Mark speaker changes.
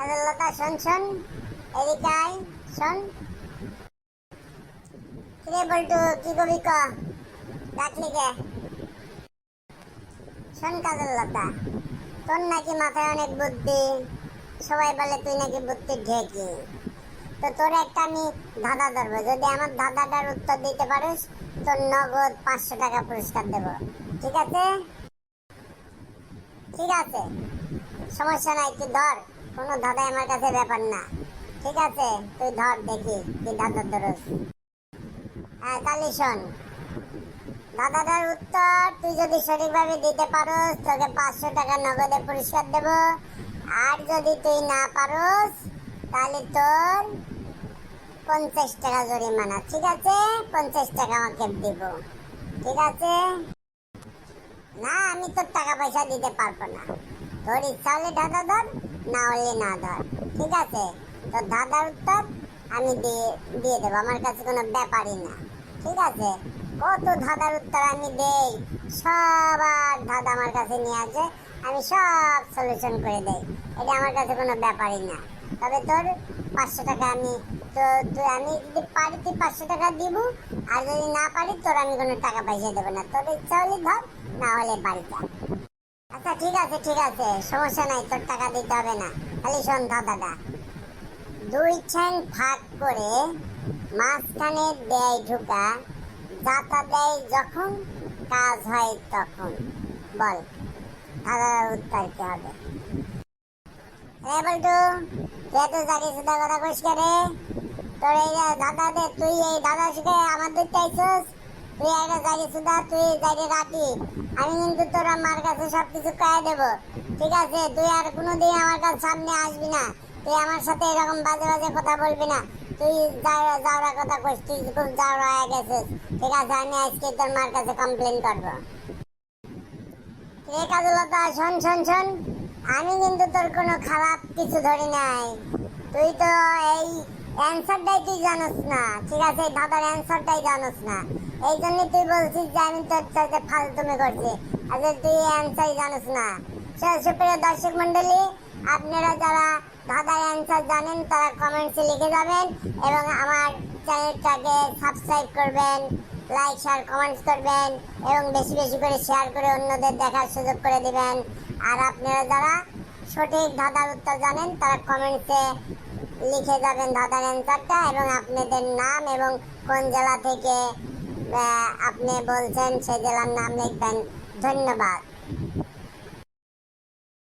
Speaker 1: কাজলতা শোন শোন এদিকে আয় শোন। কিরে বল্টু, কি কবি ক? ডাকলি কে শোন কাজলতা তোর নাকি মাথায় অনেক বুদ্ধি। সবাই বলে তুই নাকি বুদ্ধি ঢেকি। তো তোর একটা আমি ধাঁধা ধরবো। যদি আমার ধাঁধাটার উত্তর দিতে পারিস, তোর নগদ পাঁচশো টাকা পুরস্কার দেব। ঠিক আছে? ঠিক আছে। সমস্যা নাই, তুই ধর। কোনো ধাঁধাই আমার কাছে ব্যাপার না। ঠিক আছে? তুই ধর, দেখি কি ধাঁধা ধরস। হ্যাঁ তাহলে শোন। দাদাটার উত্তর তুই যদি সঠিকভাবে দিতে পারোস, তোকে পাঁচশো টাকা নগদে পুরস্কার দেব। আর যদি তুই না পারোস, তাহলে তোর পঞ্চাশ টাকা জরিমানা। ঠিক আছে? পঞ্চাশ টাকা আমাকে দিব। ঠিক আছে? না, আমি তোর টাকা পয়সা দিতে পারব না। তোর হলে দাদা ধর, না হলে না ধর, ঠিক আছে? তোর দাদার উত্তর আমি দিয়ে দিয়ে দেবো, আমার কাছে কোনো ব্যাপারই না, ঠিক আছে? কত ধাঁধার উত্তর আমি দেই? সবার ধাঁধা আমার কাছে নিয়ে আসে, আমি সব সলিউশন করে দেই, এটা আমার কাছে কোনো ব্যাপারই না। তবে তোর পাঁচশো টাকা আমি, তো তুই, আমি যদি পারি তুই পাঁচশো টাকা দিব, আর যদি না পারি তোর আমি কোনো টাকা পয়সা দেবো না, তোর ইচ্ছা হলে ধর, না হলে বাড়ি যা। আচ্ছা ঠিক আছে ঠিক আছে। সমস্যা নাই, তোর টাকা দিতে হবে না। খালি শোন দাদাটা দুই ঠ্যাং ভাগ করে মাঝখানে দেয় ঢুকা, যাতা দেয় যখন, কাজ হয় তখন। বল দাদার উত্তর কি হবে? এ বলটু তুই এত জানি সুদা কথা কইস তোর এই দাদা দে, তুই এই দাদা শিখে আমার দিতে আইছস তুই একটা জানি সুদা তুই জানি রাখি আমি কিন্তু তোর আমার কাছে সব কিছু কয়ে দেবো। ঠিক আছে, তুই আর কোনোদিন আমার কাছে সামনে আসবি না। তুই আমার সাথে এরকম বাজে বাজে কথা বলবি না। তুই যাওয়া যাওয়ার কথা কইস, তুই খুব যাওয়া হয়ে গেছিস। ঠিক আছে, আমি আজকে তোর মার কাছে কমপ্লেন করব। রে কাজলতা, শোন শোন শোন। আমি কিন্তু তোর কোনো খারাপ কিছু ধরি নাই। তুই তো এই অ্যান্সারটাই তুই জানোস না? ঠিক আছে দাদার অ্যান্সারটাই জানোস না। এই জন্য তুই বলছিস যে আমি তোর সাথে ফালতুমি করছি। আচ্ছা তুই অ্যান্সারই জানোস না। সুপ্রিয় দর্শক মন্ডলী আপনারা যারা দাদার অ্যান্সার জানেন, তারা কমেন্টসে লিখে যাবেন এবং আমার চ্যানেলটাকে সাবস্ক্রাইব করবেন লাইক শেয়ার কমেন্টস করবেন এবং বেশি বেশি করে শেয়ার করে অন্যদের দেখার সুযোগ করে দিবেন। আর আপনারা যারা সঠিক ধাঁধার উত্তর জানেন, তারা কমেন্টসে লিখে যাবেন ধাঁধার অ্যান্সারটা এবং আপনাদের নাম এবং কোন জেলা থেকে আপনি বলছেন সে জেলার নাম লিখবেন। ধন্যবাদ।